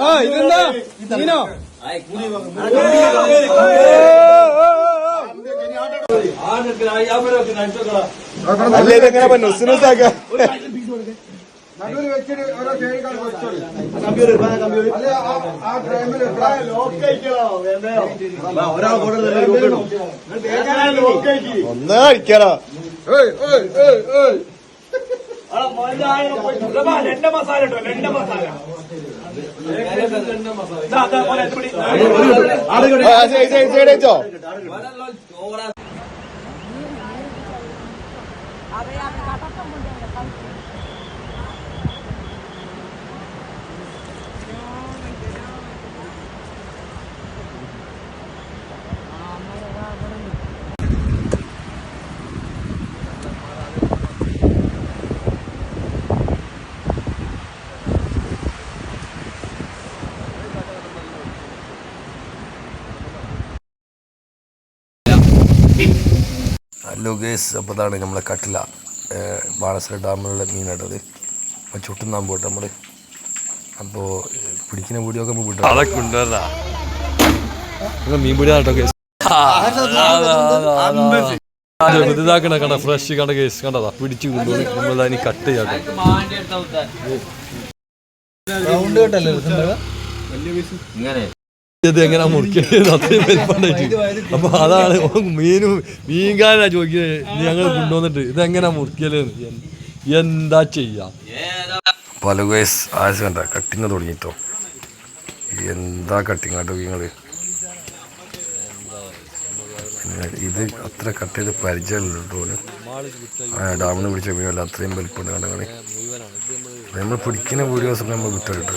ആ ഇതെന്താ? നീനോ അല്ല ഇതെങ്ങനെ ആ ട്രെയിനിൽ ഒന്ന് കഴിക്കാലോ മസാല ഏയ്, ഏയ്, ഏയ്. സൈഡ് വെച്ചോ അറിയാതെ കടക്കം മുഴുവൻ ഗേസ് അപ്പോൾ അതാണ് നമ്മളെ കട്ടില ബാണസര ഡാമിലുള്ള മീനാട്ടത് അപ്പോൾ ചുട്ടുന്നാൻ പോട്ടെ നമ്മൾ അപ്പോൾ പിടിക്കുന്ന വീഡിയോ ഒക്കെ നമ്മൾ വിട്ടു അതൊക്കെ ഉണ്ടല്ല മീൻ പിടിയാട്ടോ ഇതാക്കണ കണ്ട ഫ്രഷ് കണ്ട കേസ് കണ്ടതാ. പിടിച്ചു കൊണ്ടുപോയി നമ്മൾ അതിന് കട്ട്. ചെയ്യാട്ടെ ഇത് എങ്ങനെ അത്രയും വലിപ്പണ്ടായിട്ട് അപ്പൊ അതാണ് മീനും മീൻകാരനാ ചോദിക്കുന്നത് ഞങ്ങൾ കൊണ്ടുവന്നിട്ട് ഇതെങ്ങനെ മുറിക്കൽ? എന്താ ചെയ്യാ? പല വയസ് ആഴ്ച കണ്ട. കട്ടിങ് തുടങ്ങിട്ടോ. എന്താ കട്ടിങ് ആട്ടോ നിങ്ങൾ? ഇത് അത്ര കട്ട് ചെയ്ത് പരിചയമില്ല ഡാമിന് പിടിച്ച മീനല്ല അത്രയും വലിപ്പമുണ്ട് കണ്ട നമ്മൾ പിടിക്കുന്ന വീഡിയോസ് നമ്മൾ വിട്ടിട്ട്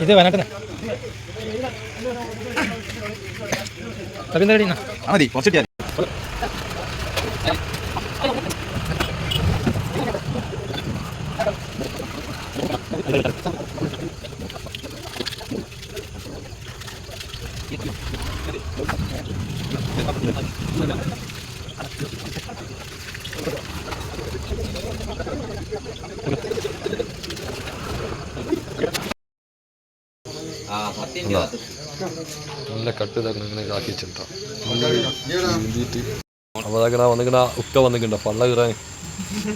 ഇത് വനക്കുന്ന തപ്പി മതി കുറച്ചിട്ട് നല്ല കട്ട് ഇങ്ങനെ ആക്കി വെച്ചിട്ടാ അപ്പോൾ ഉക്ക വന്നിക്കണ്ട പള്ള കീറാൻ.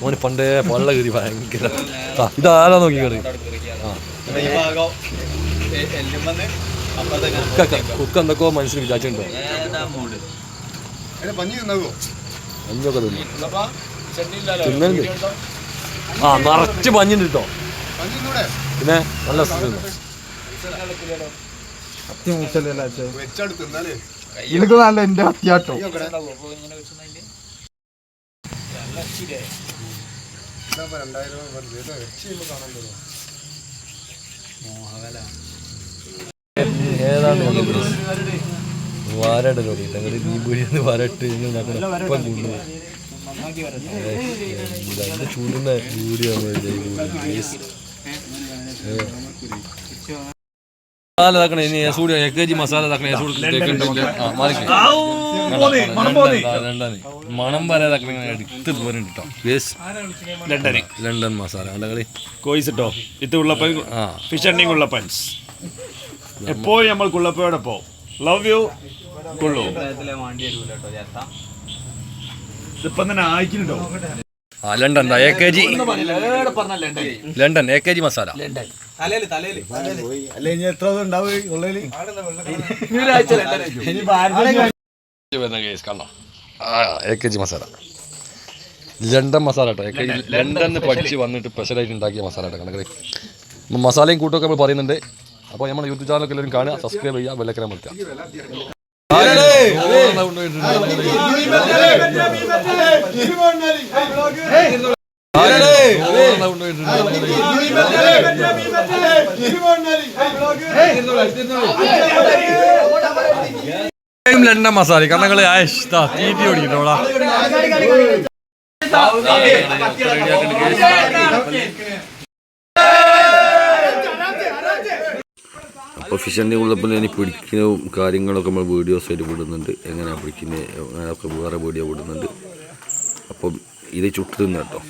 ഓന് പണ്ടേ പള്ള കീറി ഭയങ്കര. ആ ഇതാരാ നോക്കിക്കണത് ആ. കുക്ക എന്തൊക്കെയോ മനസ്സിൽ വിചാരിച്ചിട്ടുണ്ടോ? തിന്നു. തിന്നുണ്ട് ആ നിറച്ച് പഞ്ഞുണ്ട് കേട്ടോ. പിന്നെ നല്ല തിന്നു എനിക്ക് നല്ല എന്റെ നീ പീടിയെന്ന് വരട്ട് ഇപ്പം കൊണ്ടുപോയി അതിന്റെ ചൂടുന്ന. വീഡിയോ മസാല ഇതാക്കണേ ഇനി ഏസൂടി എ കെ ജി മസാല ഇതാക്കണേ ഏസൂടി മണം വരെ ഇതാക്കണേ എടുത്ത് പോരുന്നുണ്ട് കേട്ടോ വേസ് ലണ്ടന് ലണ്ടൻ മസാല കണ്ട കളി കോയിസിട്ടോ ഇത് ഉള്ളപ്പൻ ഫിഷ് എണ്ണിങ് ഉള്ളപ്പൻസ് എപ്പോഴും നമ്മൾ കുള്ളപ്പയോടൊപ്പം ലവ് യു കൊള്ളു ഇതിപ്പം തന്നെ ആയിക്കുന്നുണ്ടോ ആ London A K G London A K G masala അല്ലെ ഇനി എത്ര ഉണ്ടാവും ഉള്ളിൽ? വരുന്ന കേസ് കണ്ടോ? ആ A K G masala London masala കേട്ടോ എ കെ ജി ലണ്ടനിൽ പഠിച്ച് വന്നിട്ട് സ്പെഷ്യലായിട്ട് ഉണ്ടാക്കിയ മസാല കേട്ടോ കണക്കറി മസാലയും കൂട്ടൊക്കെ നമ്മൾ പറയുന്നുണ്ട്. അപ്പോൾ നമ്മൾ യൂട്യൂബ് ചാനലൊക്കെ എല്ലാവരും കാണുക സബ്സ്ക്രൈബ് ചെയ്യുക വെള്ളക്കര വെക്കുക ലണ്ട മസാല കണ്ണങ്ങൾ ആയിഷ് തീറ്റി ഓടിക്കട്ടോടാ. ഫിഷറിന്റെ ഉള്ളപ്പോൾ ഞാൻ പിടിക്കുന്ന കാര്യങ്ങളൊക്കെ നമ്മൾ വീഡിയോസ് ആയിട്ട് വിടുന്നുണ്ട്. എങ്ങനെയാണ് പിടിക്കുന്നത് അങ്ങനെയൊക്കെ വേറെ വീഡിയോ വിടുന്നുണ്ട്. അപ്പം ഇത് ചുട്ടു കേട്ടോ